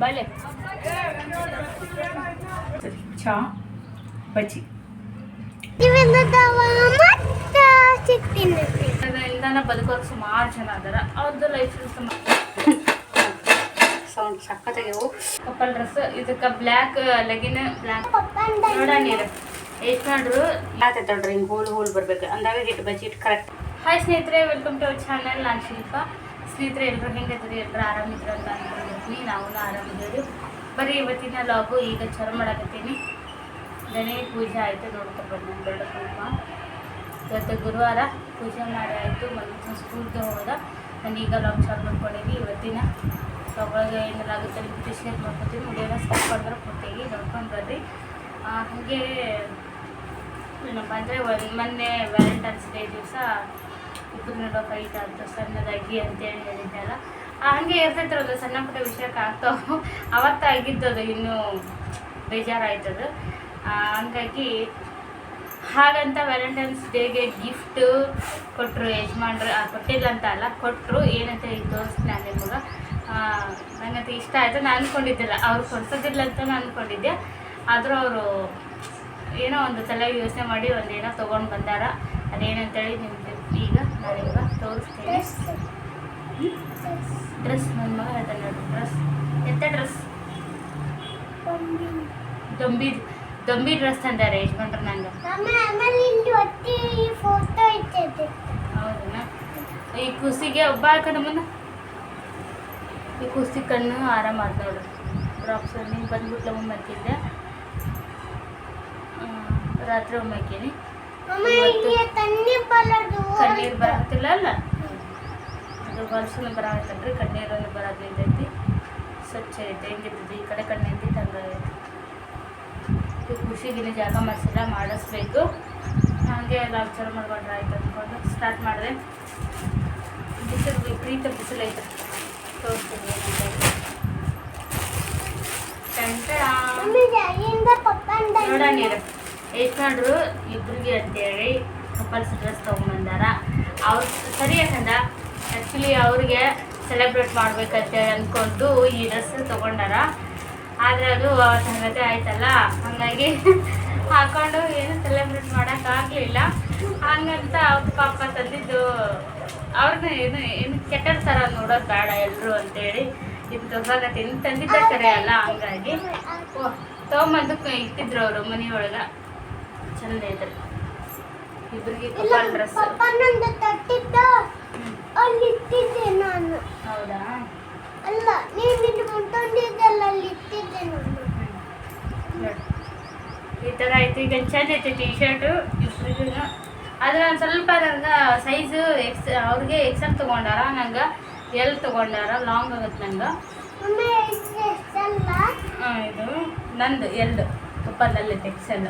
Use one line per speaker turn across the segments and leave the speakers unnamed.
ಬಾಳೆ ಚಾ ಬಜ್ಜಿ. ಇದರಿಂದ ಬದುಕೋರು ಸುಮಾರು ಜನ ಅದಾರ. ಅವ್ರದ್ದು ಲೈಫ್ ಸೌಂಡ್ ಸಕ್ಕತ್ತಾಗ್ಯವು ಕಪ್ಪಲ್ ಡ್ರೆಸ್ ಇದಕ್ಕೆ ಬ್ಲ್ಯಾಕ್ ಲೆಗಿನ್ ಬ್ಲ್ಯಾಕ್ ನೋಡ ನೀರು ಎಷ್ಟು ಮಾಡ್ರು ಆತೈತಲ್ರಿ ಹಿಂಗೆ ಹೂಳು ಹೂಳು ಬರ್ಬೇಕು. ಅಂದಾಗ ಹಿಟ್ಟು ಬಜ್ಜಿ ಇಟ್ಟು ಕರೆಕ್ಟ್ ಹಾಯ್ ಸ್ನೇಹಿತರೆ ವೆಲ್ಕಮ್ ಟು ಅವರ್ ಚಾನಲ್ ನಾನು ಶಿಲ್ಪ. ಸ್ನೇಹಿತರೆ ಎಲ್ಲರೂ ಹೆಂಗದ್ರಿ ಎಲ್ಲರೂ ಆರಾಮಿದ್ರು ಅಂತ ಅನ್ಕೊಂಡಿರ್ತೀನಿ ನಾವು ಆರಾಮಿದ್ದೀವಿ. ಬರೀ ಇವತ್ತಿನ ಲಾಗು ಈಗ ಚರ್ ಮಾಡಕತ್ತೀನಿ. ದನಿ ಪೂಜೆ ಆಯಿತು ನೋಡ್ತಾ ಬಂದು ಬೆಳ್ಳ ಕುಂಕುಮ ಇವತ್ತು ಗುರುವಾರ ಪೂಜೆ ಮಾಡಿ ಆಯಿತು ಒಂದು ಸ್ಕೂಲ್ಗೆ ಹೋದ ನಾನು ಈಗ ಲಾಗ್ ಚಾಲು ಮಾಡ್ಕೊಂಡಿದ್ದೀನಿ. ಇವತ್ತಿನ ಒಳಗೆ ಏನಾಗುತ್ತೆ ನಿಮಗೆ ಶೇರ್ ಮಾಡ್ಕೊತೀನಿ. ವಿಡಿಯೋನ ಸ್ಕಿಪ್ ಮಾಡಿದ್ರೆ ಕೊಟ್ಟಿಗೆ ನೋಡ್ಕೊಂಡು ಬರ್ರಿ. ಹಾಗೆ ಏನಪ್ಪ ಅಂದರೆ, ಒಂದು ಮೊನ್ನೆ ವ್ಯಾಲೆಂಟೈನ್ಸ್ ಡೇ ದಿವಸ ಇಬ್ಬರು ನೋಡೋ ಕೈತ ಅಂತ ಸಣ್ಣದಾಗಿ ಅಂತೇಳಿ ಹೇಳಿದ್ದೆಲ್ಲ ಹಂಗೆ ಇರ್ತೈತಿರೋದು ಸಣ್ಣ ಪುಟ್ಟ ವಿಷಯಕ್ಕೆ ಆಗ್ತಾವು ಅವತ್ತು ಆಗಿದ್ದದು ಇನ್ನೂ ಬೇಜಾರಾಯ್ತದು. ಹಂಗಾಗಿ ಹಾಗಂತ ವ್ಯಾಲೆಂಟೈನ್ಸ್ ಡೇಗೆ ಗಿಫ್ಟ್ ಕೊಟ್ಟರು ಯಜಮಾನ್ರು ಕೊಟ್ಟಿಲ್ಲ ಅಂತ ಅಲ್ಲ ಕೊಟ್ಟರು ಏನಂತ ಈಗ ತೋರಿಸ್ತೀನಿ ನಾನು ನಿಮಗೆ ನನಗಂತ ಇಷ್ಟ ಆಯಿತು. ನಾನು ಅಂದ್ಕೊಂಡಿದ್ದಿಲ್ಲ ಅವ್ರು ಕೊಡ್ಸೋದಿಲ್ಲ ಅಂತ ನಾನು ಅಂದ್ಕೊಂಡಿದ್ದೆ ಆದರೂ ಅವರು ಏನೋ ಒಂದು ತಲೆ ಯೋಚನೆ ಮಾಡಿ ಒಂದು ಏನೋ ತೊಗೊಂಡು ಬಂದಾರ. ಅದೇನಂತೇಳಿ ನಿಮಗೆ ಈಗ ನಾನು ಈಗ ತೋರಿಸ್ತೀನಿ ಡ್ರೆಸ್ ನನ್ನ ಮಗ ಹೇಳ್ತಾನೆ ನೋಡಿ ಡ್ರೆಸ್ ಎಂಥ ಡ್ರೆಸ್ ದೊಂಬಿ ದೊಂಬಿ ಡ್ರೆಸ್ ತಂದಾರೆ ಯಜಮಾನ್ರು ನಂಗೆ. ಹೌದಾ? ಈ ಕುಸಿಗೆ ಒಬ್ಬ ಹಾಕೋಣ ಮುನ್ನ ಈ ಕುಸಿ ಕಣ್ಣು ಆರಾಮ ಮಾಡ್ತಾವೆ ಡ್ರಾಪ್ಸ್ ನೀನು ಬಂದ್ಬಿಟ್ಲ ಒಮ್ಮೆ ಹಾಕಿದ್ದೆ. ರಾತ್ರಿ ಒಮ್ಮೆ ಹಾಕೀನಿ. ಕಣ್ಣೀರು ಬರ್ತಿಲ್ಲ ಅಲ್ಲ? ಅದು ವರ್ಷನು ಬರಾತಲ್ರಿ ಕಣ್ಣೀರನ್ನು ಐತಿ. ಸ್ವಚ್ಛ ಐತೆ ಹೆಂಗಿರ್ತೈತಿ ಈ ಕಡೆ ಕಣ್ಣು ಐತಿ ಹಂಗಾಗೈತಿ ಈ ಖುಷಿಗಿನ ಜಾಗ ಮಾಡಿಸಿಲ್ಲ ಮಾಡಿಸ್ಬೇಕು. ಹಾಗೆ ಚಾಲು ಮಾಡ್ಕೊಂಡ್ರೆ ಆಯ್ತು ಅಂದ್ಕೊಂಡು ಸ್ಟಾರ್ಟ್ ಮಾಡಿದೆ. ಬಿಸಿಲು, ವಿಪರೀತ ಬಿಸಿಲು ಐತೆ. ತೋರಿಸ್ತೀನಿ ನೀರು ಯಜಮಾನ್ರು ಇಬ್ರಿಗೆ ಅಂತೇಳಿ ಕಪಲ್ಸ್ ಡ್ರೆಸ್ ತೊಗೊಂಬಂದಾರ. ಅವ್ರು ಸರಿ ಯಾಕಂದ ಆ್ಯಕ್ಚುಲಿ ಅವ್ರಿಗೆ ಸೆಲೆಬ್ರೇಟ್ ಮಾಡ್ಬೇಕತ್ತೆ ಅಂದ್ಕೊಂಡು ಈ ಡ್ರೆಸ್ ತೊಗೊಂಡಾರ. ಆದರೆ ಅದು ಅವ್ರ ಸಂಗತಿ ಆಯ್ತಲ್ಲ, ಹಾಗಾಗಿ ಹಾಕೊಂಡು ಏನು ಸೆಲೆಬ್ರೇಟ್ ಮಾಡೋಕ್ಕಾಗಲಿಲ್ಲ ಹಂಗಂತ ಅವ್ರ ಪಾಪ ತಂದಿದ್ದು, ಅವ್ರನ್ನ ಏನು ಏನು ಕೆಟ್ಟ ಥರ ನೋಡೋದು ಬೇಡ ಎಲ್ಲರೂ ಅಂತೇಳಿ. ಇದು ತೊಗೊಳಕತ್ತೀನಿ ತಂದಿದ್ದ ಕರೆ ಅಲ್ಲ, ಹಂಗಾಗಿ. ತೊಗೊಂಬಂದು ಇಟ್ಟಿದ್ರು ಅವರು ಮನೆಯೊಳಗೆ. ಚಂದ
ಇದ್ರು.
ಇಬ್ಬರಿಗೆ ಡ್ರೆಸ್
ಅಲ್ಲಿ ಇಟ್ಟಿದ್ದೆ ನಾನು.
ಹೌದಾ?
ಅಲ್ಲ ನೀನು ಇದು ಮುಟ್ಟೊಂದಿದ್ದಲ್ಲ ಅಲ್ಲಿ ಇಟ್ಟಿದ್ದೆ ನಾನು
ಈ ಥರ ಐತಿ ಈಗ ಚಂದ ಐತೆ ಟಿ ಶರ್ಟು ಆದ್ರೆ ಒಂದು ಸ್ವಲ್ಪ ನಂಗೆ ಸೈಜು ಎಕ್ಸ್ ಅವ್ರಿಗೆ ಎಕ್ಸೆಲ್ ತೊಗೊಂಡಾರ? ನಂಗೆ ಎಲ್ ತೊಗೊಂಡಾರ? ಲಾಂಗ್ ಆಗುತ್ತೆ ನಂಗೆ. ಹಾಂ ಇದು ನಂದು ಎಲ್ದು ತುಪ್ಪದಲ್ಲಿ ಎಕ್ಸೆಲ್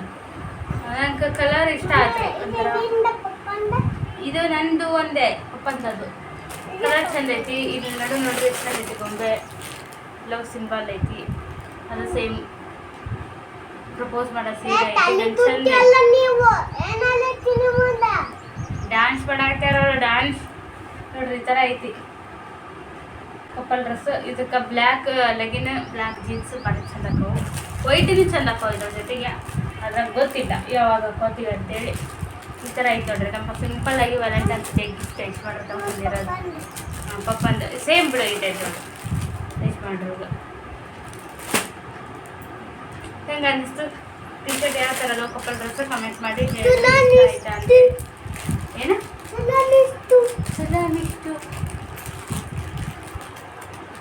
ನಂಗೆ ಕಲರ್ ಇಷ್ಟ ಆಯ್ತು. ಇದು ನಂದು ಒಂದೇ. ಪಪ್ಪಂದದ್ದು ಕಲರ್ ಚಂದ ಐತಿ ಇಲ್ಲಿ ನಡು ನೋಡ್ರಿ ಎಷ್ಟು ಚಂದ ಐತಿ ಗೊಂಬೆ. ಲವ್ ಸಿಂಬಲ್ ಐತಿ. ಅದು ಸೇಮ್ ಪ್ರಪೋಸ್ ಮಾಡೋ ಸೀರೆ ಡ್ಯಾನ್ಸ್ ಮಾಡಾಕ್ತಾರ ಡ್ಯಾನ್ಸ್ ನೋಡ್ರಿ ಈ ಥರ ಐತಿ. ಕಪ್ಪಲ್ ಡ್ರೆಸ್ ಇದಕ್ಕೆ ಬ್ಲ್ಯಾಕ್ ಲೆಗಿನ್ ಬ್ಲ್ಯಾಕ್ ಜೀನ್ಸ್ ಭಾಳ ಚಂದ ವೈಟ್ ವೈಟಿನೂ ಚಂದ ಹಾಕೋ ಇದ್ರ ಜೊತೆಗೆ. ಅದ್ರಾಗ ಗೊತ್ತಿಲ್ಲ. ಯಾವಾಗ ಹಾಕೋತೀವಿ ಅಂತೇಳಿ. ಈ ಥರ ಐತೆ ನೋಡ್ರಿ. ನಮ್ಮ ಸಿಂಪಲ್ ಆಗಿ ಡೇ ಗಿಫ್ಟ್ ಎಷ್ಟು ಮಾಡಿರ್ತಾವೆ ಬಂದಿರೋದು. ಹಾಂ ಪಪ್ಪಂದು ಸೇಮ್ ಬಿಡು ಇದೆ ನೋಡಿ. ಎಷ್ಟು ಮಾಡಿರೋದು ಹೆಂಗೆ ಅನ್ನಿಸ್ತು ಟಿ ಶರ್ಟ್ ಯಾವ ಥರ ಅದಾವ ಕಪ್ಪಲ್ ಡ್ರೆಸ್ ಕಮೆಂಟ್ ಮಾಡಿ ಆಯ್ತಾ ಅಂತ ಏನು?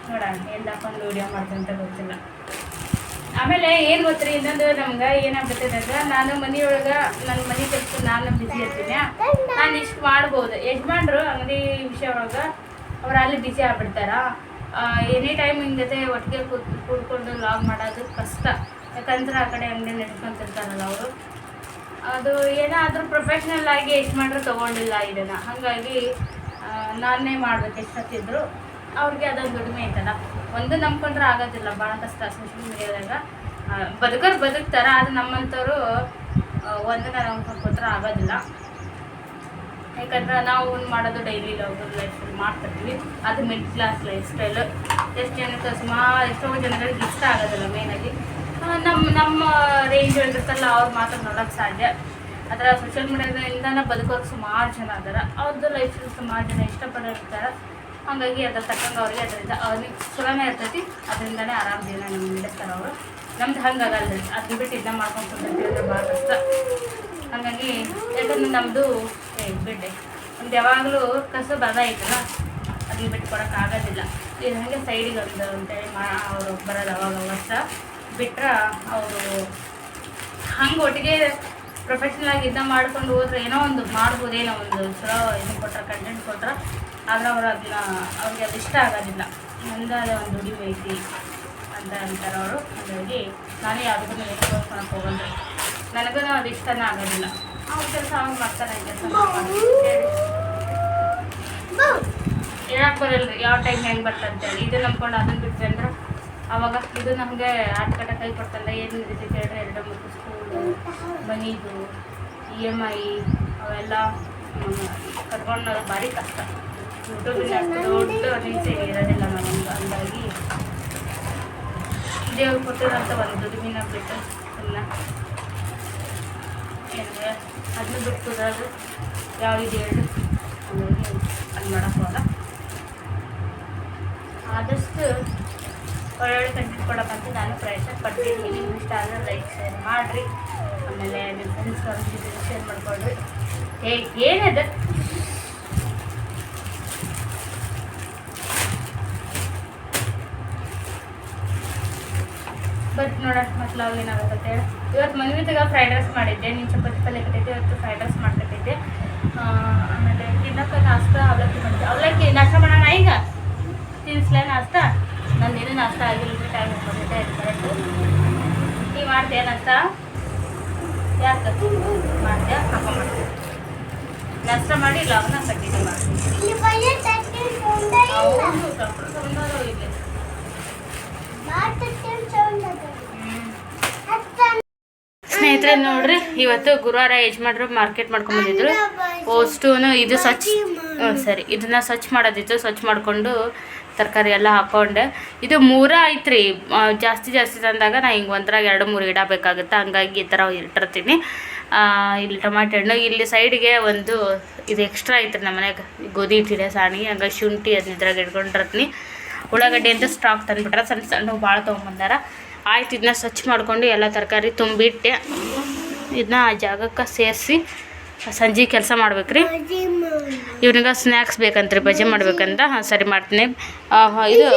ನೋಡೋಣ ಎಲ್ಲಿ ಹಾಕೊಂಡು ವಿಡಿಯೋ ಮಾಡ್ತಂತ ಗೊತ್ತಿಲ್ಲ. ಆಮೇಲೆ ಏನು ಗೊತ್ತ್ರಿ, ಇನ್ನೊಂದು ನಮ್ಗೆ ಏನಾಗ್ಬಿಡ್ತದೆ ಅಂದ್ರೆ ನಾನು ಮನೆಯೊಳಗೆ ನನ್ನ ಮನೆ ಕೆಲಸ ನಾನು ಬಿಸಿ ಇರ್ತೀನಿ. ನಾನು ಇಷ್ಟು ಮಾಡ್ಬೋದು. ಯಜಮಾನ್ರು ಅಂಗಡಿ ವಿಷಯ ಒಳಗೆ ಅವ್ರು ಅಲ್ಲಿ ಬಿಸಿ ಆಗ್ಬಿಡ್ತಾರ. ಎನಿ ಟೈಮ್ ಹಿಂಗೆ ಒಟ್ಟಿಗೆ ಕೂತ್ ಕೂತ್ಕೊಂಡು ಲಾಗ್ ಮಾಡೋದು ಕಷ್ಟ. ಯಾಕಂದ್ರೆ ಆ ಕಡೆ ಅಂಗಡಿ ನಡ್ಕೊಂತಿರ್ತಾರಲ್ಲ ಅವರು. ಅದು ಏನಾದರೂ ಪ್ರೊಫೆಷ್ನಲ್ ಆಗಿ ಯಜಮಾನ್ರು ತೊಗೊಂಡಿಲ್ಲ ಇದನ್ನು. ಹಾಗಾಗಿ ನಾನೇ ಮಾಡ್ಬೇಕು ಎಷ್ಟೊತ್ತಿದ್ರು. ಅವ್ರಿಗೆ ಅದೊಂದು ದುಡಿಮೆ ಐತಲ್ಲ? ಒಂದು ನಂಬ್ಕೊಂಡ್ರೆ ಆಗೋದಿಲ್ಲ. ಭಾಳ ಕಷ್ಟ ಸೋಷಿಯಲ್ ಮೀಡಿಯಾದಾಗ ಬದುಕೋರು ಬದುಕ್ತಾರೆ ಆದ್ರೆ ನಮ್ಮಂಥವ್ರು ಒಂದನ್ನ ನಂಬ್ಕೊಂಡು ಕೂತ್ರೆ ಆಗೋದಿಲ್ಲ. ಯಾಕಂದ್ರೆ ನಾವು ಮಾಡೋದು ಡೈಲಿ ಲೈಫ್ ಮಾಡ್ತಿರ್ತೀವಿ. ಅದು ಮಿಡ್ ಕ್ಲಾಸ್ ಲೈಫ್ ಸ್ಟೈಲು ಎಷ್ಟು ಜನಕ್ಕೆ ಸುಮಾರು ಎಷ್ಟೋ ಜನಗಳಿಗೆ ಇಷ್ಟ ಆಗೋದಿಲ್ಲ ಮೇನಾಗಿ ನಮ್ಮ ನಮ್ಮ ರೇಂಜ್ ಇರ್ತಲ್ಲ ಅವ್ರು ಮಾತ್ರ ನೋಡೋಕ್ಕೆ ಸಾಧ್ಯ. ಅದರ ಸೋಷಿಯಲ್ ಮೀಡಿಯಾದಿಂದನೇ ಬದುಕೋಕೆ ಸುಮಾರು ಜನ ಅದಾರ. ಅವ್ರದ್ದು ಲೈಫ್ ಸುಮಾರು ಜನ ಇಷ್ಟಪಟ್ಟಿರ್ತಾರೆ ಹಾಗಾಗಿ ಅದ್ರ ತಕ್ಕಂಗೆ ಅವ್ರಿಗೆ ಅದರಿಂದ ಅವ್ರಿಗೆ ಚಲೋನೇ ಇರ್ತೈತಿ. ಅದರಿಂದನೇ ಆರಾಮ್ ಜೀವನ ನಮ್ಗೆ ನಡೆಸ್ತಾರೆ ಅವರು. ನಮ್ದು ಹಂಗೆ ಆಗಲ್ಲ ಅದನ್ನ ಬಿಟ್ಟು ಇದನ್ನ ಮಾಡ್ಕೊಂಡು ಅಂದ್ರೆ ಭಾಳ ಕಷ್ಟ. ಹಾಗಾಗಿ ಯಾಕಂದ್ರೆ ನಮ್ಮದು ಬಿಡ್ಡೆ ಒಂದು ಯಾವಾಗಲೂ ಕಸ ಬದ ಐತಲ್ಲ. ಅದನ್ನ ಬಿಟ್ಟು ಕೊಡೋಕೆ ಆಗೋದಿಲ್ಲ. ಇದು ಹಾಗೆ ಸೈಡಿಗೆ ಒಂದು ಅಂತೇಳಿ ಮಾ ಅವರು ಬರೋದು ಅವಾಗ ವರ್ಷ ಬಿಟ್ರೆ ಅವರು ಹಂಗೆ ಒಟ್ಟಿಗೆ ಪ್ರೊಫೆಷ್ನಲ್ ಆಗಿ ಇದನ್ನ ಮಾಡ್ಕೊಂಡು ಹೋದ್ರೆ ಏನೋ ಒಂದು ಮಾಡ್ಬೋದೇನೋ ಒಂದು ಚಲೋ ಇದನ್ನು ಕೊಟ್ರೆ ಕಂಟೆಂಟ್ ಕೊಟ್ರೆ. ಆದ್ರೆ ಅವ್ರು ಅದನ್ನ, ಅವ್ರಿಗೆ ಅದು ಇಷ್ಟ ಆಗೋದಿಲ್ಲ. ನಂದಾದ ಒಂದು ದುಡಿಮೆ ಐತಿ ಅಂತ ಅಂತಾರೆ ಅವರು. ಹಾಗಾಗಿ ನಾನು ಯಾವುದಕ್ಕೂ ಹೋಗೋದು ಹೋಗಲ್ರಿ ನನಗೂ ಅದು ಇಷ್ಟನೇ ಆಗೋದಿಲ್ಲ. ಅವ್ರ ಕೆಲಸ ಅವ್ರು ಮಾಡ್ತಾರೆ ಕೆಲಸ ಹೇಳಕ್ಕೆ ಬರಲ್ಲ ಯಾವ ಟೈಮ್ ಹೆಂಗೆ ಬರ್ತಂತೇಳಿ ಇದು ನಂಬ್ಕೊಂಡು ಅದನ್ನು ಬಿಟ್ಟು ಅಂದ್ರೆ ಅವಾಗ ಇದು ನಮಗೆ ಆಟ ಕಟ್ಟ ಕೈ ಕೊಡ್ತಲ್ಲ, ಏನು ರೀತಿ ಕೇಳಿದ್ರೆ ಎರಡು ಮೂರು ಸ್ಕೂಲು ಮನೀದು ಇ ಎಂ ಐ ಅವೆಲ್ಲ ಕಟ್ಕೊಂಡು ಭಾರಿ ಕಷ್ಟ. ದೊಡ್ಡ ರೀತಿ ಇರೋದಿಲ್ಲ ನಮಗೆ ಹಂಗಾಗಿ ದೇವ್ರು ಕೊಟ್ಟಿರೋಂಥ ಒಂದು ದುಡಿಮಿನ ಬಿಟ್ಟು ಸುಮ್ಮನೆ ಏನಿದೆ? ಅದನ್ನ ಬಿಟ್ಟು ಕುದೋದು ಯಾವಿದೆ ಹೇಳಿ? ಹಂಗಾಗಿ ಅದು ಮಾಡೋಕ್ಕೋಲ್ಲ ಆದಷ್ಟು ಒಳ್ಳೊಳ್ಳೆ ಕಂಟೆಂಟ್ ಕೊಡೋಕ್ಕಂತ ನಾನು ಪ್ರಯತ್ನ ಪಡ್ತೀನಿ ನಿಮ್ಗೆ ಇಷ್ಟ ಆದರೆ ಲೈಕ್ ಶೇರ್ ಮಾಡಿರಿ. ಆಮೇಲೆ ನಿಮ್ಮ ಫ್ರೆಂಡ್ಸ್ ಅವ್ರ ಶೇರ್ ಮಾಡ್ಕೊಳ್ರಿ ಏ, ಏನಿದೆ? ಬಟ್ ನೋಡಕ್ ಮತ್ತೆ ನಾವು ಏನಾಗುತ್ತೆ ಇವತ್ತು ಮನ್ವಿತಾಗ ಫ್ರೈಡ್ ರೈಸ್ ಮಾಡಿದ್ದೆ. ನೀನು ಚಪಾತಿ ಪಲ್ಯ ಕಟ್ಟಿದ್ದೆ ಇವತ್ತು ಫ್ರೈಡ್ ರೈಸ್ ಮಾಡ್ಕೊಟ್ಟಿದ್ದೆ. ಆಮೇಲೆ ತಿನ್ನಕ್ಕ ನಾಷ್ಟ ಅವಲಕ್ಕಿ ಮಾಡಿದ್ದೆ. ಅವಲಕ್ಕಿ ನಾಷ್ಟ ಮಾಡೋಣ ಈಗ? ತಿನ್ಸ್ಲೇ ನಾಷ್ಟ? ನಂದು ಏನು ನಾಷ್ಟ ಆಗಿಲ್ಲ ಟೈಮ್ ಬಂದಿದ್ದೆ ಕರೆಕ್ಟು ನೀ ಮಾಡ್ತೀಯ ನಾಷ್ಟ ಯಾಕೆ? ಮಾಡ್ದೆ ಮಾಡ್ತೀನಿ ನಾಷ್ಟ ಮಾಡಿ ಲಾಗ್ನ ಕಟ್ಟಿದ್ದೆ ಮಾಡ್ತೀನಿ
ಇಲ್ಲಿ ಬಯ್ಯ ತಟ್ಟೆ ಸೌಂಡ ಇಲ್ಲ
ಹೌದು ಸ್ವಲ್ಪ ಸೌಂದರ್ಯ ಇದೆ
ಬಾ ತಟ್ಟೆ ಸೌಂಡ ಅದ. ಅತ್ತ
ಸ್ನೇಹಿತರೆ, ನೋಡ್ರಿ, ಇವತ್ತು ಗುರುವಾರ ಯಜಮಾನ್ರು ಮಾರ್ಕೆಟ್ ಮಾಡ್ಕೊಂಡ್ ಬಂದಿದ್ರು. ಇದು ಸ್ವಚ್ಛ ಸರಿ, ಇದನ್ನ ಸ್ವಚ್ಛ ಮಾಡೋದಿತ್ತು, ಸ್ವಚ್ಛ ಮಾಡಿಕೊಂಡು ತರಕಾರಿ ಎಲ್ಲ ಹಾಕೊಂಡೆ. ಇದು ಮೂರ ಐತ್ರಿ ಜಾಸ್ತಿ ಜಾಸ್ತಿ ತಂದಾಗ ನಾ ಹಿಂಗೆ ಒಂದ್ರಾಗ ಎರಡು ಮೂರು ಇಡಬೇಕಾಗುತ್ತೆ ಹಂಗಾಗಿ ಈ ಥರ ಇಟ್ಟಿರ್ತೀನಿ. ಇಲ್ಲಿ ಟೊಮಾಟೆ ಹಣ್ಣು, ಇಲ್ಲಿ ಸೈಡ್ಗೆ ಒಂದು ಇದು ಎಕ್ಸ್ಟ್ರಾ ಐತ್ರಿ ನಮ್ಮ ಮನೆಗೆ ಗೋಧಿ ಇಟ್ಟಿದೆ ಸಾಣಿ, ಹಂಗಾಗಿ ಶುಂಠಿ ಅದನ್ನ ಇದ್ರಾಗ ಇಟ್ಕೊಂಡಿರ್ತೀನಿ. ಉಳ್ಳಾಗಡ್ಡಿ ಅಂತ ಸ್ಟಾಕ್ ತಂದುಬಿಟ್ರೆ ಸಣ್ಣ ಸಣ್ಣ ಭಾಳ ತೊಗೊಂಬಂದಾರ. ಆಯ್ತು ಇದನ್ನ ಸ್ವಚ್ಛ ಮಾಡಿಕೊಂಡು ಎಲ್ಲ ತರಕಾರಿ ತುಂಬಿಟ್ಟೆ. ಇದನ್ನ ಆ ಜಾಗಕ್ಕೆ ಸೇರಿಸಿ ಸಂಜೆ ಕೆಲಸ
ಮಾಡ್ಬೇಕು ರೀ
ಇವ್ನಿಗೆ ಸ್ನ್ಯಾಕ್ಸ್ ಬೇಕಂತ್ರಿ ಬಜ್ಜಿ ಮಾಡ್ಬೇಕಂತ. ಹಾಂ ಸರಿ ಮಾಡ್ತೀನಿ. ಇದು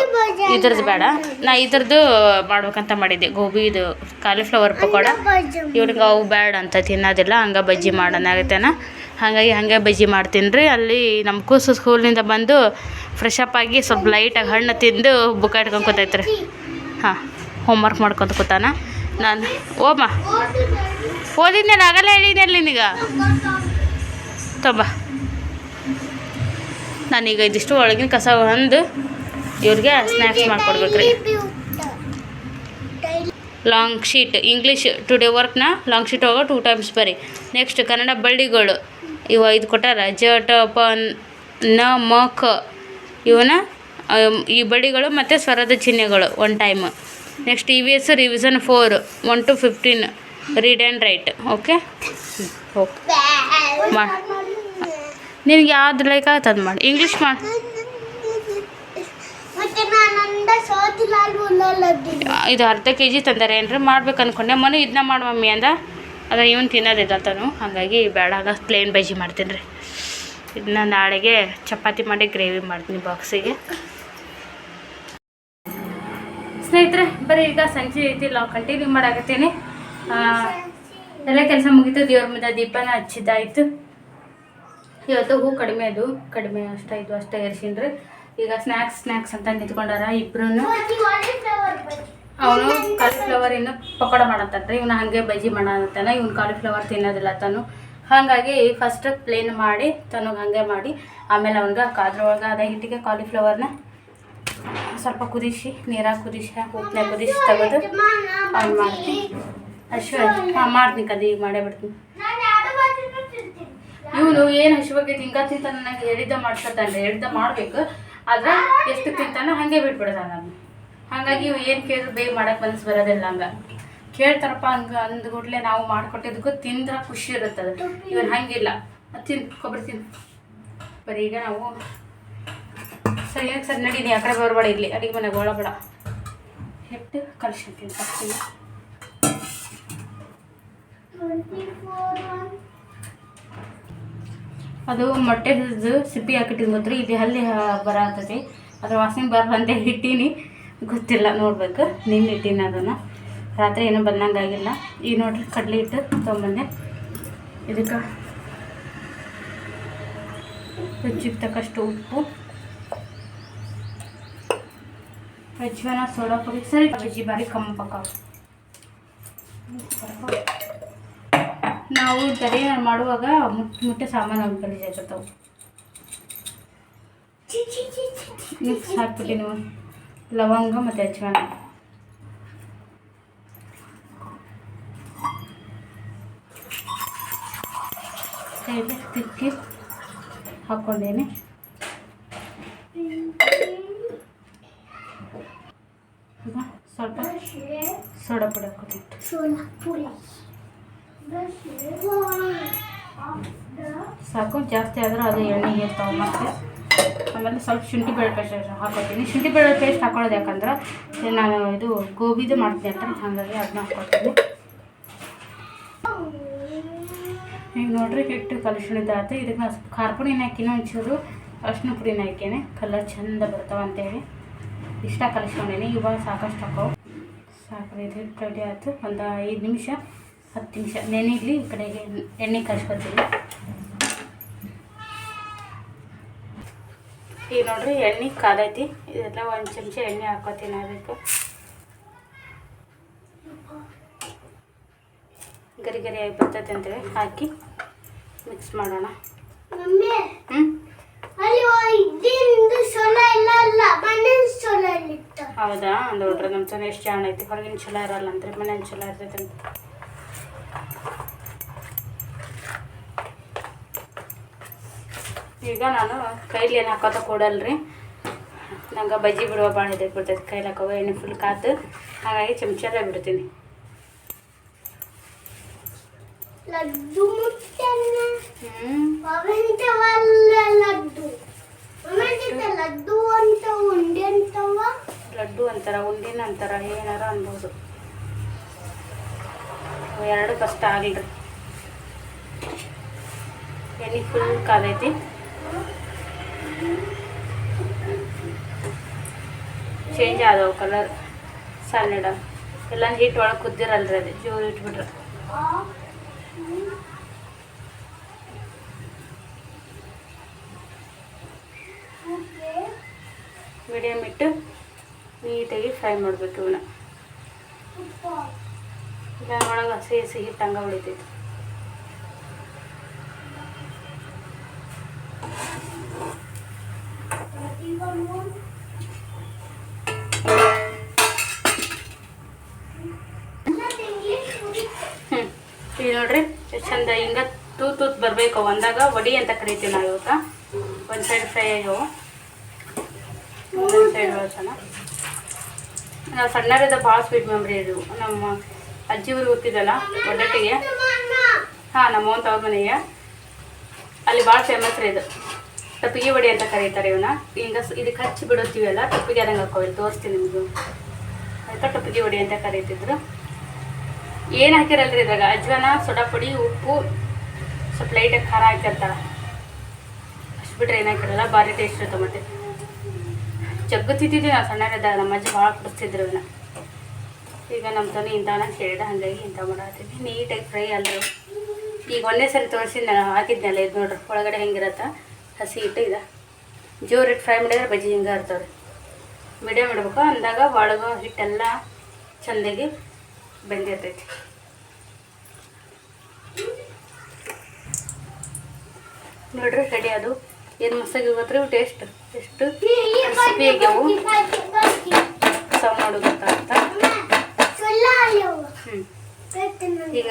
ಇದ್ರದ್ದು ಬೇಡ. ನಾ ಇದ್ರದ್ದು ಮಾಡ್ಬೇಕಂತ ಮಾಡಿದ್ದೆ. ಗೋಬಿ ಇದು ಕಾಲಿಫ್ಲವರ್ ಪಕೋಡ. ಇವ್ನಿಗೆ ಅವು ಬೇಡ ಅಂತ ತಿನ್ನೋದಿಲ್ಲ ಹಂಗೆ ಬಜ್ಜಿ ಮಾಡೋಣ ಆಗತ್ತೇನ. ಹಾಗಾಗಿ ಹಾಗೆ ಬಜ್ಜಿ ಮಾಡ್ತೀನಿ ರೀ ಅಲ್ಲಿ ನಮ್ಮ ಕೂಸು ಸ್ಕೂಲಿಂದ ಬಂದು ಫ್ರೆಶ್ ಅಪ್ ಆಗಿ ಸ್ವಲ್ಪ ಲೈಟಾಗಿ ಹಣ್ಣು ತಿಂದು ಬುಕ್ಕ ಇಟ್ಕೊಂಡು ಕೂತೈತ್ರಿ. ಹಾಂ. ಹೋಮ್ವರ್ಕ್ ಮಾಡ್ಕೊತ ಕೂತಾನ. ನಾನು, ಓಮ್ಮ. ಓದಿದ್ನೇನು ಆಗಲ್ಲ ಹೇಳಿದ್ನಲ್ಲ ನಿನಗೆ? ತೊಂಬ. ನಾನೀಗ ಇದಿಷ್ಟು ಒಳಗಿನ ಕಸ ಹೊಂದು ಇವ್ರಿಗೆ ಸ್ನ್ಯಾಕ್ಸ್ ಮಾಡಿಕೊಡ್ಬೇಕ್ರಿ. ಲಾಂಗ್ ಶೀಟ್ ಇಂಗ್ಲೀಷ್ ಟುಡೇ ವರ್ಕ್ನ ಲಾಂಗ್ ಶೀಟ್ ಹೋಗೋ ಟೂ ಟೈಮ್ಸ್ ಬರೀ. ನೆಕ್ಸ್ಟ್ ಕನ್ನಡ ಬಳ್ಳಿಗಳು. ಇವು ಇದು ಕೊಟ್ಟಾರ. ಜ, ಟ, ಪ, ನ ಮ, ಕ. ಇವನ್ನ ಈ ಬಳ್ಳಿಗಳು ಮತ್ತು ಸ್ವರದ ಚಿಹ್ನೆಗಳು one time next T V S revision four one to fifteen read and write okay okay ಮಾಡಿ ನಿನಗೆ ಯಾವ್ದು ಲೈಕ್ ಆಗುತ್ತೆ ಅದು ಮಾಡಿ. ಇಂಗ್ಲೀಷ್ ಮಾಡಿ ಇದು ಅರ್ಧ ಕೆ ಜಿ ತಂದರೆ ಏನ್ರಿ ಮಾಡ್ಬೇಕು ಅಂದ್ಕೊಂಡೆ ಮನೆ ಇದನ್ನ ಮಾಡು ಮಮ್ಮಿ ಅಂದ. ಅದ ಇವನು ತಿನ್ನೋದಿಲ್ಲ ತಾನು. ಹಾಗಾಗಿ ಬೇಡ ಆಗ ಪ್ಲೇನ್ ಬಜ್ಜಿ ಮಾಡ್ತೀನಿ ರೀ ಇದನ್ನ ನಾಳೆಗೆ ಚಪಾತಿ ಮಾಡಿ ಗ್ರೇವಿ ಮಾಡ್ತೀನಿ ಬಾಕ್ಸಿಗೆ ಸ್ನೇಹಿತರೆ ಬರೀ ಈಗ ಸಂಜೆ ಐತಿ ನಾವು ಕಂಟಿನ್ಯೂ ಮಾಡಾಕತ್ತೀನಿ. ಎಲ್ಲ ಕೆಲಸ ಮುಗೀತು, ದೇವ್ರ ಮುಂದೆ ದೀಪನ ಹಚ್ಚಿದ್ದಾಯ್ತು. ಇವತ್ತು ಹೂ ಕಡಿಮೆ ಅದು, ಕಡಿಮೆ ಅಷ್ಟಾಯ್ತು ಅಷ್ಟೇ ಏರ್ಸಿನ್ರಿ. ಈಗ ಸ್ನ್ಯಾಕ್ಸ್ ಸ್ನ್ಯಾಕ್ಸ್ ಅಂತ ನಿಂತ್ಕೊಂಡಾರ ಇಬ್ರು ಅವನು ಕಾಲಿಫ್ಲವರ್ ಇನ್ನು ಪಕೋಡ ಮಾಡತ್ತನ್ರಿ, ಇವನು ಹಾಗೆ ಬಜ್ಜಿ ಮಾಡತ್ತಾನ, ಇವನು ಕಾಲಿಫ್ಲವರ್ ತಿನ್ನೋದಿಲ್ಲ ತಾನು. ಹಾಗಾಗಿ ಫಸ್ಟ್ ಪ್ಲೇನ್ ಮಾಡಿ, ತನಗೆ ಹಾಗೆ ಮಾಡಿ, ಆಮೇಲೆ ಅವ್ನಿಗೆ ಕಾದ್ರೊಳಗೆ ಅದ ಹಿಟ್ಟಿಗೆ ಕಾಲಿಫ್ಲವರ್ನ ಸ್ವಲ್ಪ ಕುದಿಸಿ, ನೀರಾಗ ಕುದಿಸಿ ಉಪ್ಪನ್ನ ಕುದಿಸಿ ತೆಗೆದು ಅವ್ನು ಮಾಡ್ತೀನಿ. ಹಸಿ ಹಾಂ, ಮಾಡ್ತೀನಿ ಕದಿ ಈಗ ಮಾಡೇ ಬಿಡ್ತೀನಿ. ಇವನು ಏನು ಹಸಿವಾಗಿ ಹಿಂಗ ತಿಂತಾನ ನನಗೆ ಹೇಳಿದ್ದ ಮಾಡ್ಸತ್ತಾನೆ ಹೇಳಿದ್ದ ಮಾಡಬೇಕು. ಆದ್ರೆ ಎಷ್ಟು ತಿಂತಾನ ಹಾಗೆ ಬಿಟ್ಬಿಡ್ತಾನ ನಾನು ಹಾಗಾಗಿ ಇವು ಏನು ಕೇಳಿದ್ರು ಬೇಗ ಮಾಡಕ್ಕೆ ಮನಸ್ಸು ಬರೋದಿಲ್ಲ ಹಂಗ. ಕೇಳ್ತಾರಪ್ಪ, ಹಂಗ ಅಂದ್ಗೂಡ್ಲೆ ನಾವು ಮಾಡ್ಕೊಟ್ಟಿದ್ದಕ್ಕೂ ತಿಂದ್ರೆ ಖುಷಿ ಇರುತ್ತದೆ. ಇವನು ಹಂಗಿಲ್ಲ. ತಿನ್, ಕೊಬ್ಬರಿ ತಿನ್. ಬರೀ ಈಗ ನಾವು ಸರಿ ಸರಿ ನಡೀನಿ ಆ ಕಡೆ ಬರಬೇಡ ಇಲ್ಲಿ ಅಡಿಗೆ ಮನೆಗೆ ಒಳಬೇಡ. ಹಿಟ್ಟು ಕಲ್ಸಿರ್ತೀನಿ ಫಸ್ಟಿಗೆ ಅದು ಮೊಟ್ಟೆ ಹಿಡಿದು ಸಿಪ್ಪಿ ಹಾಕಿಟ್ಟಿದ್ದು ಗೊತ್ತ್ರಿ ಇದು ಹಲ್ಲಿ ಬರತ್ತೈತಿ ಅದ್ರ ವಾಸನೆ ಬರಲ್ಲ ಅಂತ ಇಟ್ಟೀನಿ. ಗೊತ್ತಿಲ್ಲ, ನೋಡ್ಬೇಕು. ನಿನ್ನೆ ಇಟ್ಟೀನಿ ಅದನ್ನು. ರಾತ್ರಿ ಏನೂ ಬಂದಂಗಾಗಿಲ್ಲ ಈಗ ನೋಡ್ರಿ, ಕಡಲೆ ಹಿಟ್ಟು ತೊಗೊಂಬಂದೆ. ಇದಕ್ಕೆ ರುಚಿಗೆ ತಕ್ಕಷ್ಟು ಉಪ್ಪು. ಅಜ್ವಾನ ಸೋಡಾ ಪುಡಿ. ಸರಿ ಬಜ್ಜಿ ಬಾರಿ ಕಂಪಕ್ಕ ನಾವು ದರಿ ಮಾಡುವಾಗ ಮುಟ್ಟ ಮುಟ್ಟೆ ಸಾಮಾನು ಗಲೀಜಾಗಿರ್ತಾವೆ ಮಿಕ್ಸ್ ಹಾಕ್ಬಿಟ್ಟು ನೀವು ಲವಂಗ ಮತ್ತು ಅಜ್ವಾನ ತಿಕ್ಕಿ ಹಾಕ್ಕೊಂಡೇನೆ ಈಗ ಸ್ವಲ್ಪ ಸೋಡಾ ಪುಡಿ.
ಸೋಲಾಪುರಿ
ಸಾಕು ಜಾಸ್ತಿ ಆದ್ರೆ ಅದು ಎಣ್ಣೆ ಇರ್ತಾವೆ ಮತ್ತೆ. ಆಮೇಲೆ ಸ್ವಲ್ಪ ಶುಂಠಿ ಬೆಳ್ಳುಳ್ಳಿ ಪೇಸ್ಟ್ ಹಾಕೋತೀನಿ ಶುಂಠಿ ಬೆಳ್ಳುಳ್ಳಿ ಪೇಸ್ಟ್ ಹಾಕೊಳ್ಳೋದು ಯಾಕಂದ್ರೆ ನಾನು ಇದು ಗೋಬಿದು ಮಾಡ್ತೀನಿ ಅಂತ ಹಾಗಾಗಿ ಅದನ್ನ ಹಾಕೋತೀನಿ ಈಗ ನೋಡ್ರಿ ಹಿಟ್ಟು ಕಲಿಸ್ಕೊಂಡಿದ್ದಾಯ್ತು ಇದಕ್ಕೆ ನಾನು ಸ್ವಲ್ಪ ಖಾರ ಪುಡಿನ ಹಾಕಿನ ಒಂಚೂರು. ಅರ್ಶಿನ ಪುಡಿನ ಹಾಕೇನೆ. ಕಲರ್ ಚೆಂದ ಬರ್ತಾವ ಅಂತೇಳಿ. ಇಷ್ಟ ಕಲಿಸ್ಕೊಂಡೇನೆ. ಇವಾಗ ಸಾಕಷ್ಟು ಹಾಕೋ. ಸಾಕು ಇದು ರೆಡಿ ಆಯಿತು. ಒಂದು ಐದು ನಿಮಿಷ, ಹತ್ತು ನಿಮಿಷ. ನೆನೆಯಲಿ ಈ ಕಡೆಗೆ ಎಣ್ಣೆ ಕಳ್ಸ್ಕೊತೀನಿ ಈಗ ನೋಡ್ರಿ, ಎಣ್ಣೆ ಕಾದೈತಿ ಇದೆಲ್ಲ ಒಂದು ಚಮಚ ಎಣ್ಣೆ ಹಾಕೋತೀನಿ ಅದಕ್ಕೆ. ಗರಿ ಗರಿ ಆಗಿ ಬರ್ತೈತೆ ಅಂತೇಳಿ ಹಾಕಿ ಮಿಕ್ಸ್ ಮಾಡೋಣ. ಹ್ಞೂ ಹೌದಾ? ನೋಡ್ರಿ ನಮ್ಮ ಚಲೋ ಎಷ್ಟು ಜಾಣ ಐತಿ? ಹೊರಗಿನ ಚಲೋ ಇರಲ್ಲ ಅಂತ್ರಿ ಮನೇಲಿ ಚಲೋ ಇರ್ತೈತೆ ಈಗ ನಾನು ಕೈಲಿ ಏನು ಹಾಕೋತ ಕೊಡಲ್ರಿ. ನಂಗೆ ಬಜ್ಜಿ ಬಿಡುವ ಭಾಳ ಇದೆ ಬಿಡ್ತೈತೆ. ಕೈಲಿ ಹಾಕೋ ಏನು ಫುಲ್ ಕಾತು. ಹಾಗಾಗಿ ಚಮಚಲ್ಲೇ ಬಿಡ್ತೀನಿ.
ಲಡ್ಡು
ಹ್ಞೂ
ಅವಂತವಲ್ಲ ಲಡ್ಡು. ಲಡ್ಡು ಅಂತ ಉಂಡೆ ಅಂತವ?
ಲಡ್ಡು ಅಂತಾರ ಉಂಡಿನ ಅಂತಾರ ಏನಾರ ಅನ್ಬೋದು. ಎರಡು ಕಷ್ಟ ಆಗಲ್ರಿ ಎಣ್ಣೆ ಫುಲ್ ಕಾದೈತಿ. ಚೇಂಜ್ ಆದವು ಕಲರ್ ಸಣ್ಣಡ ಎಲ್ಲ ಹೀಟ್ ಒಳಗೆ ಕುದ್ದಿರಲ್ರಿ ಅದು. ಜೋರು ಇಟ್ಬಿಟ್ರೆ ಮೀಡಿಯಮ್ ಇಟ್ಟು ನೀಟಾಗಿ ಫ್ರೈ ಮಾಡಬೇಕು ಇವನ್ನ ಇಲ್ಲ ಒಳಗೆ ಹಸಿ ಹಸಿ ಹಿಟ್ಟು ಹಂಗೆ ಉಳಿತೈತಿ ಹ್ಞೂ ಈಗ ನೋಡ್ರಿ ಎಷ್ಟು ಚಂದ ಹಿಂಗೆ ತೂತ್ ತೂತ್ ಬರಬೇಕು ಒಂದಾಗ. ವಡಿ ಅಂತ ಕರಿತೀವಿ ನಾವು ಇವತ್ತ. ಒಂದು ಸೈಡ್ ಫ್ರೈ ಆಗ್ಯಾವ ಒಂದೊಂದು ಸೈಡ್ ಭಾಳ ನಾವು ಸಣ್ಣರಿದ್ದ ಭಾಳ ಸ್ವೀಟ್ ಮೆಮ್ರಿ ಇದು. ನಮ್ಮ ಅಜ್ಜಿ ಊರಿಗೆ ಗೊತ್ತಿದ್ದಲ್ಲ ಒಡ್ಡಟ್ಟಿಗೆ ಹಾಂ, ನಮ್ಮ ತವ್ರ ಮನೆಗೆ. ಅಲ್ಲಿ ಭಾಳ ಫೇಮಸ್ ರೀ ಇದು. ತಪ್ಪಿಗೆ ವಡಿ ಅಂತ ಕರೀತಾರೆ ಇವನ್ನ ಹಿಂಗ ಇದಕ್ಕೆ ಹಚ್ಚಿ ಬಿಡುತ್ತೀವಲ್ಲ, ತಪ್ಪಿಗೆ ಅದಂಗೆ ಹಾಕೋ ಇಲ್ಲಿ ತೋರಿಸ್ತೀನಿ ನಿಮ್ಗೆ. ಅದಕ್ಕೆ ಟಪ್ಪಿಗೆ ವಡಿ ಅಂತ ಕರೀತಿದ್ರು. ಏನು ಹಾಕಿರಲ್ರಿ ಇದ್ರಾಗ? ಅಜ್ವಾನ, ಸೋಡಾ ಪುಡಿ, ಉಪ್ಪು, ಸ್ವಲ್ಪ ಲೈಟಾಗಿ ಖಾರ ಹಾಕಿರ್ತಾರ ಅಷ್ಟು ಬಿಟ್ರೆ ಏನು ಹಾಕಿರಲ್ಲ ಭಾರಿ ಟೇಸ್ಟ್ ಇರುತ್ತೆ ಮತ್ತೆ. ಜಗ್ಗು ತಿಂತಿದ್ವಿ ನಾವು ಸಣ್ಣರಿದ್ದಾಗ ನಮ್ಮ ಅಜ್ಜಿ ಭಾಳ ಕುಡಿಸ್ತಿದ್ರು ಇವನ್ನ ಈಗ ನಮ್ಮ ತನಿ ಇಂಥವನ್ನ ಕೇಳಿದ, ಹಾಗಾಗಿ ಇಂಥ ಮಾಡತ್ತೀನಿ ನೀಟಾಗಿ ಫ್ರೈ ಅಲ್ಲರು ಈಗ ಒಂದೇ ಸರಿ ತೋರಿಸಿದ್ದೆ ನಾನು ಹಾಕಿದ್ನಲ್ಲ ಇದು ನೋಡ್ರಿ. ಒಳಗಡೆ ಹೆಂಗಿರತ್ತ? ಹಸಿ ಹಿಟ್ಟು ಇದೆ. ಜೋರು ಇಟ್ಟು ಫ್ರೈ ಮಾಡಿದ್ರೆ ಬಜ್ಜಿ ಹಿಂಗೆ ರೀ ಮೀಡಿಯಮ್ ಇಡ್ಬೇಕು. ಅಂದಾಗ ಒಳಗೆ ಹಿಟ್ಟೆಲ್ಲ ಚೆಂದಾಗಿ ಬೆಂದಿರ್ತೈತಿ ನೋಡ್ರಿ ರೆಡಿ ಅದು. ಏನು ಮಸ್ತಾಗಿ ಗೊತ್ತ್ರಿ ಟೇಸ್ಟ್ ಎಷ್ಟು ರೆಸಿಪಿ ಆಗ್ಯಾವು? ಸವ್ ಮಾಡೋದು ಗೊತ್ತಾಗ್ತಾ
ಸೊಲ್ಲ ಅಲ್ಲವ
ಹ್ಞೂ
ಕಟ್ಟನ
ಈಗ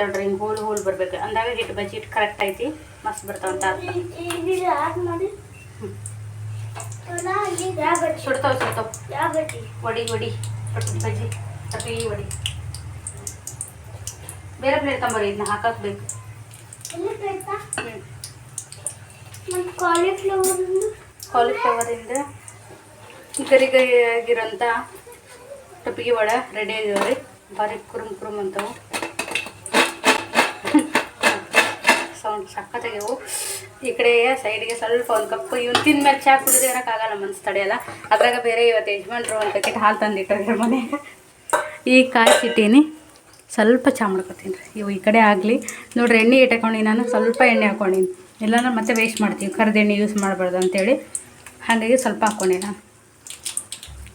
ನೋಡ್ರಿ, ಹಿಂಗೆ ಹೋಲ್ ಹೋಲ್ ಬರ್ಬೇಕು. ಅಂದಾಗ ಹಿಟ್ಟು ಬಜ್ಜಿ ಹಿಟ್ಟು ಕರೆಕ್ಟ್ ಐತಿ, ಮಸ್ತ್
ಬರ್ತಾವಂತ
ಸುಡ್ತಾವ ಸುಡ್ತಾವ. ವಡಿ ರೊಟ್ಟಿ ಬಜ್ಜಿ ರೊಟ್ಟಿ ವಡಿ ಬೇರೆ ಪ್ಲೇಟ್ ತಂಬರಿ ಇದನ್ನ ಹಾಕಬೇಕು ಬೇಕು
ಎಲ್ಲಿ ಗರಿ ಕಾಲಿಫ್ಲವರ್
ಕರಿ ಆಗಿರಂತ ಟೊಪ್ಪಿಗೆ ವಡೆ ರೆಡಿ ಆಗ್ಯಾವ ರೀ ಭಾರಿ ಕುರುಮ್ ಕುರುಮ್ ಅಂತವು. ಸೌಂಡ್ ಸಕ್ಕತ್ತಾಗ್ಯವು ಈ ಕಡೆ ಸೈಡ್ಗೆ ಸ್ವಲ್ಪ ಒಂದು ಕಪ್ ಇವ್ನು ತಿಂದ್ಮೇಲೆ ಚಾ ಕುಡಿದ್ರೆ ಇರೋಕ್ಕಾಗಲ್ಲ ಮನ್ಸು ತಡೆಯಲ್ಲ. ಅದ್ರಾಗ ಬೇರೆ ಇವತ್ತು ಯಜಮಾನ್ರು ಒಂದು ಪ್ಯಾಕೆಟ್ ಹಾಲು ತಂದಿಟ್ಟಾರೆ ಮನೆಗೆ ಈಗ ಕಾಯಿಸಿಟ್ಟೀನಿ ಸ್ವಲ್ಪ ಚಾ ಮಾಡ್ಕೊತೀನಿ ರೀ ಇವು ಈ ಕಡೆ ಆಗಲಿ. ನೋಡ್ರಿ, ಎಣ್ಣೆ ಇಟ್ಕೊಂಡು ನಾನು ಸ್ವಲ್ಪ ಎಣ್ಣೆ ಹಾಕೊಂಡೀನಿ. ಇಲ್ಲಾಂದ್ರೆ ಮತ್ತೆ ವೇಸ್ಟ್ ಮಾಡ್ತೀವಿ. ಕರ್ದ ಎಣ್ಣೆ ಯೂಸ್ ಮಾಡಬಾರ್ದು ಅಂತೇಳಿ. ಹಾಗಾಗಿ ಸ್ವಲ್ಪ ಹಾಕ್ಕೊಂಡಿ ನಾನು.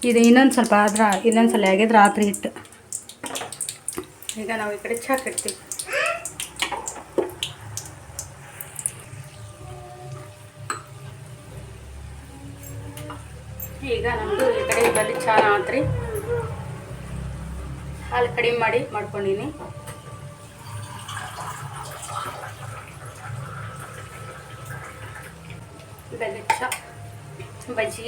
ಇದು ಇನ್ನೊಂದು ಸ್ವಲ್ಪ ಆದ್ರೆ, ಇನ್ನೊಂದು ಸಲ ಆಗಿದ್ರೆ ರಾತ್ರಿ ಹಿಟ್ಟು. ಈಗ ನಾವು ಈ ಕಡೆ ಚಾ ಕಟ್ತೀವಿ. ಈಗ ನಮ್ಮದು ಈ ಕಡೆ ಬಂದು ಚಾ ಆತ್ರಿ. ಹಾಲು ಕಡಿಮೆ ಮಾಡಿ ಮಾಡ್ಕೊಂಡೀನಿ. ಬೆಲ್ಲದ ಚಾ ಬಜ್ಜಿ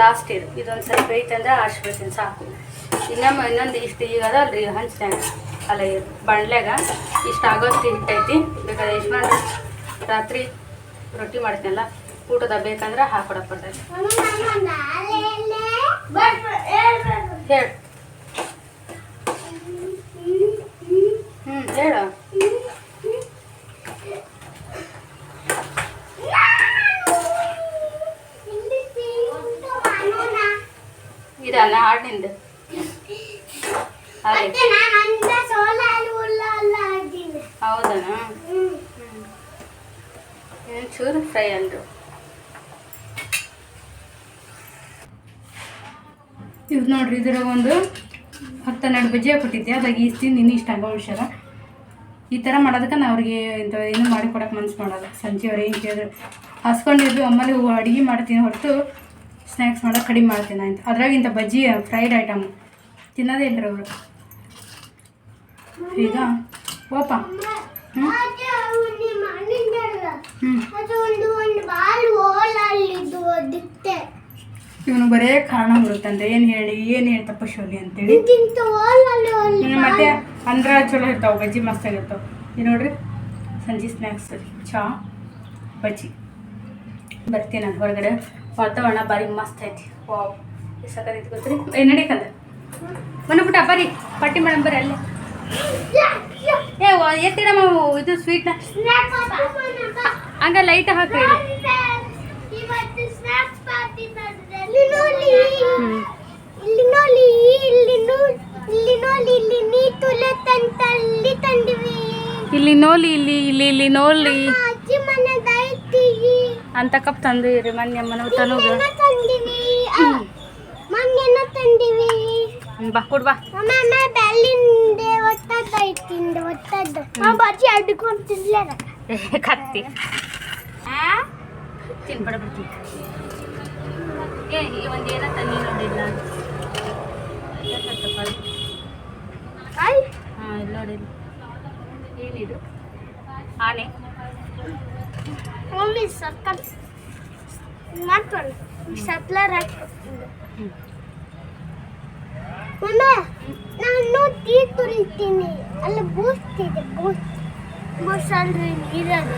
ಲಾಸ್ಟ್ ಇದು. ಇದೊಂದು ಸ್ವಲ್ಪ ಬೇಯ್ತಂದ್ರೆ ಆರಿಸ್ಬಿಡ್ತೀನಿ ಸಾಕು. ಇನ್ನೊಮ್ಮೆ ಇನ್ನೊಂದು ಇಷ್ಟು ಈಗ ಅದಲ್ರಿ ಹಂಚ್ತೇನೆ ಅಲ್ಲ ಬಾಣ್ಲ್ಯಾಗ ಇಷ್ಟು ಆಗೋಷ್ಟು ಹಿಟ್ಟೈತಿ. ಬೇಕಾದ್ರೆ ಯಜಮಾನ್ರು ರಾತ್ರಿ ರೊಟ್ಟಿ ಮಾಡ್ತೀನಲ್ಲ ಊಟದ ಬೇಕಂದ್ರೆ ಹಾಕೊಡಕ್ಕೆ ಬರ್ತೈತಿ ಹೇಳು ಹ್ಞೂ ಹೇಳು. ಇದಲ್ಲ ಹಾಡಿನಿಂದ. ಹೌದನ? ಚೂರು ಫ್ರೈ ಅಂದರು ಇದು ನೋಡ್ರಿ ಇದ್ರಾಗ ಒಂದು ಹತ್ತು ಹನ್ನೆರಡು ಬಜ್ಜಿ ಹಾಕ್ಬಿಟ್ಟಿದ್ದೆ ಅದಾಗ ಈಸ್ತೀನಿ ನಿನ್ನ ಇಷ್ಟ ಆಗೋ ವಿಷಯ ಈ ಥರ ಮಾಡೋದಕ್ಕೆ ನಾ ಅವ್ರಿಗೆ ಇಂಥ ಏನು ಮಾಡಿ ಕೊಡಕ್ಕೆ ಮನ್ಸು ಮಾಡೋದು ಸಂಜೆ ಅವ್ರು ಏನು ಕೇಳಿದ್ರು ಹಸ್ಕೊಂಡಿದ್ದು ಅಮ್ಮಲ್ಲಿ ಅಡುಗೆ ಮಾಡ್ತೀನಿ ಹೊರತು ಸ್ನ್ಯಾಕ್ಸ್ ಮಾಡೋಕೆ ಕಡಿಮೆ ಮಾಡ್ತೀನಿ ಅಂತ. ಅದ್ರಾಗ ಇಂಥ ಬಜ್ಜಿ ಫ್ರೈಡ್ ಐಟಮ್ ತಿನ್ನೋದೇ ಇಲ್ಲರಿ ಅವರು. ಈಗ ಓಪ ಹ್ಞೂ ಹ್ಞೂ
ಅದು ಒಂದು ಒಂದು ಬಾಲ್ ಹೋಲ್ ಅಲ್ಲಿದ್ದು ಅದಕ್ಕೆ
ಇವನು ಬರೇ ಕಾರಣ ಬರುತ್ತಂತೆ ಏನು ಹೇಳಿ ಏನು ಹೇಳಿ ತಪ್ಪಶೋಲಿ ಅಂತೇಳಿ. ಮತ್ತೆ ಅಂದ್ರ ಚಲೋ ಇರ್ತಾವೆ ಬಜ್ಜಿ ಮಸ್ತ್ ಆಗಿರ್ತಾವೆ. ಇದು ನೋಡ್ರಿ ಸಂಜೆ ಸ್ನ್ಯಾಕ್ಸ್ ಚಾ ಬಜ್ಜಿ. ಬರ್ತೀನಿ ನಾನು ಹೊರಗಡೆ. ವಾತಾವರಣ ಬಾರಿ ಮಸ್ತ್ ಐತಿ. ವಾವ್ ಸಕ್ಕತ್ತೈತಿ ಗೊತ್ತ್ರಿ ಏ ನಡೀಕಂದ ಮನಪುಟ ಬರ್ರಿ ಪಟ್ಟಿ ಮೇಡಮ್ ಬರ್ರಿ ಅಲ್ಲಿ. ಏ ಎತ್ತಿಡಮ್ಮ ಇದು ಸ್ವೀಟ್ನ ಹಂಗ ಲೈಟ್ ಹಾಕಿ
ಇಲ್ಲಿ
ನೋಲಿ ಇಲ್ಲಿ ಇಲ್ಲಿ ಇಲ್ಲಿ ನೋಲಿ ಅಂತ ಕಪ್ ತಂದು ಮೊನ್ನೆ ಮನೆ ತನಗ. ಬಾ ಕೊಡ್ ಬಾ. ಕತ್ತಿ. ತಿನ್ಬೇಡ ಬಿಡ್ತೀನಿ ಏ ಈ ಒಂದು ಏನ ತನ್ನಿ ನೋಡಿಲ್ಲ? ಹಾಂ ಇಲ್ಲಿ ನೋಡಿಲ್ಲ ಏನಿದು? ಆನೆ.
ಮಮ್ಮಿ ಸರ್ಕಲ್ ಮಾಡ್ಕೊಂಡು
ಸಪ್ಲರ್
ಮಮ್ಮ ನಾನು ಟೀ ತುರಿತೀನಿ. ಅಲ್ಲ ಬೂಸ್ಟ್ ಇದೆ ಬೂಸ್ಟ್. ಬೂಸ್ಟ್ ಅಂದ್ರೆ ಇರೋದು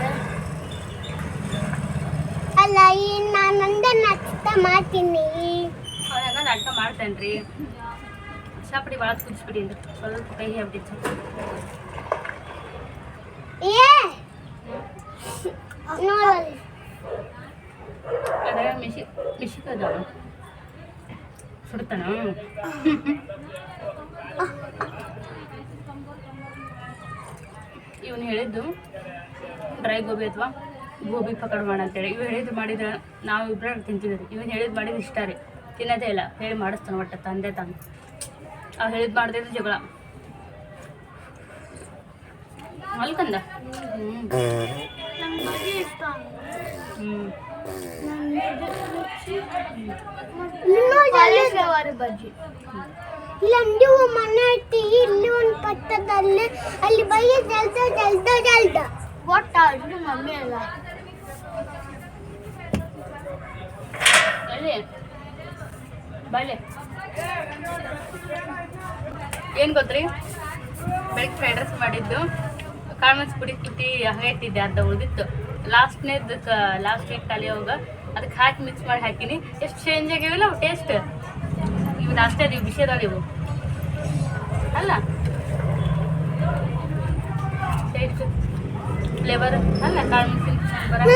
ಅಲ್ಲ ಈ ನಾನು ಅಂದ ನಾಷ್ಟ ಮಾಡ್ತೀನಿ.
ಅವಾಗ ನಾಟಕ ಮಾಡ್ತೇನೆ ರೀ ಚಾಪಡಿ ಭಾಳ ಕುದಿಸ್ಬಿಡಿ ಅಂದ್ರೆ. ಸ್ವಲ್ಪ ಕೈ ಆಗ್ಬಿಟ್ಟಿತ್ತು
ಏ! ನೋಡಲ್ಲಿ.
ಅದಾಗ ಮಿಶಿ ಮಿಶಿಕ್ ಅದಾವ. ಸುಡ್ತಾನ? ಇವನು ಹೇಳಿದ್ದು ಡ್ರೈ ಗೋಬಿ ಅಥವಾ? ಗೋಬಿ ಪಕೋಡ ಮಾಡ ಅಂತೇಳಿ. ಇವ್ ಹೇಳಿದ್ದು ಮಾಡಿದ ನಾವು ಇಬ್ಬರ ತಿಂತಿದ್ರಿ ಇವನು ಹೇಳಿದ್ದು ಮಾಡಿದ್ದು ಇಷ್ಟ ರೀ. ತಿನ್ನೋದೇ ಇಲ್ಲ. ಹೇಳಿ ಮಾಡಿಸ್ತಾನೆ ಒಟ್ಟು ತಂದೆ ತಂದು ಅವ್ ಹೇಳಿದ್ದು ಮಾಡ್ದಿದ್ದು ಜಗಳ.
ಮಲ್ಕಂದ? ಬಜ್ಜಿ ಇಲ್ಲ ಇಲ್ಲಿ ಒಂದು ಅಲ್ಲಿ ಗೊತ್ತಾದ್ರು ಮಮ್ಮಿ ಅಲ್ಲ.
ಎಲ್ಲಿ ಬಾಳೆ ಏನು ಗೊತ್ತ್ರಿ? ಬೆಳಿಗ್ಗೆ ಫ್ರೈಡ್ ರೈಸ್ ಮಾಡಿದ್ದು. ಕಾಳು ಪುಡಿ ಕುಟ್ಟಿ ಇಟ್ಟಿದ್ದೆ ಅರ್ಧ ಉಳಿದಿತ್ತು. ಲಾಸ್ಟ್ನೇದಕ್ಕೆ ಲಾಸ್ಟ್ ವೀಕ್ ಕಲಿಯೋವಾಗ ಅದಕ್ಕೆ ಹಾಕಿ ಮಿಕ್ಸ್ ಮಾಡಿ ಹಾಕಿನಿ. ಎಷ್ಟು ಚೇಂಜ್ ಆಗ್ಯಾವಲ್ಲ ಅವು ಟೇಸ್ಟ್ ಇವು ಅಷ್ಟೇ ಅದೀವಿ ಬಿಸಿ ಅದಾವ ಇವು. ಅಲ್ಲ? ಟೇಸ್ಟ್ ಫ್ಲೇವರ್ ಅಲ್ಲ ಕಾಳು ಮೆಣಸಿನ ಬರ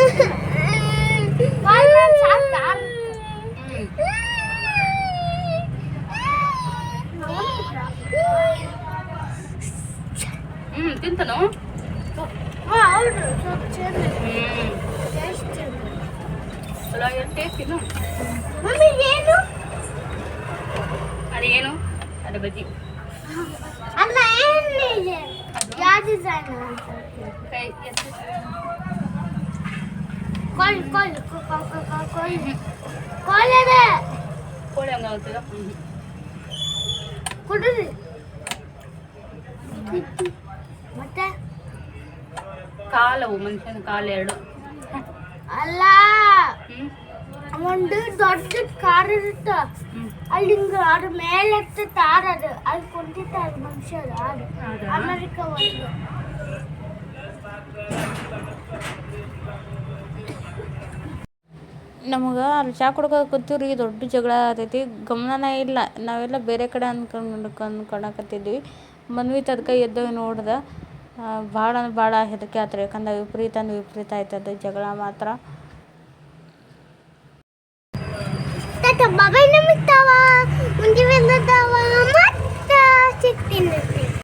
ಹ್ಞೂ ತಿಂತನು
ಹೌದು ಸ್ವಲ್ಪ ಚೆನ್ನಾಗಿ
ಹ್ಞೂ
ಟೇಸ್ಟ್
ಚಲೋ ಆಗಿರೋ ಟೇಸ್ಟ್ ಇನ್ನು
ಮಮ್ಮಿ ಏನು
ಅದೇನು ಅದು ಬಜ್ಜಿ
ಅಲ್ಲ ಏನಿದೆ ಯಾವ ಡಿಸೈನ್
ಕೈ ಎತ್ತು
ಕೊಲ್ ಕೊಲ್ ಕೊಲ್ ಕೊಲ್ಲದೆ
ಕೋಳಿ ಹಂಗ ಆಗ್ತದ
ಕೊಡ್ರಿ ಮತ್ತೆ
ಮನುಷ್ಯನ ಕಾಲು ಎರಡು.
ಅಲ್ಲ ಒಂದು ದೊಡ್ಡ ಕಾರ್ ಇರುತ್ತ. ಅಲ್ಲಿ ಹಿಂಗ ಅದ್ರ ಮೇಲೆ ತಾರ ಅದು. ಅಲ್ಲಿ ಕುಂತಿರ್ತಾರೆ ಮನುಷ್ಯ ಅದು. ಅಮೆರಿಕ ಒಂದು.
ನಮಗೆ ಅಲ್ಲಿ ಚಾ ಕುಡ್ಕೊ ಕೂತೀವ್ರಿ ದೊಡ್ಡ ಜಗಳ ಆತೈತಿ. ಗಮನನೇ ಇಲ್ಲ. ನಾವೆಲ್ಲ ಬೇರೆ ಕಡೆ ಅನ್ಕೊಂಡು ಅನ್ಕೊಳಕತ್ತಿದ್ವಿ ಮನ್ವಿ ತದಕ ಎದ್ದು ನೋಡ್ದೆ. ಭಾಳ ಅಂದ್ರೆ ಭಾಳ ಹೆದರಿಕೆ ಆತ್ರಿ. ಯಾಕಂದ್ರೆ ವಿಪರೀತ ಅಂದ್ರೆ ವಿಪರೀತ ಆಯ್ತದ ಜಗಳ ಮಾತ್ರ.
ಮೊಬೈಲ್ ನಮಗೆ ಸಿಗ್ತೀನಿ.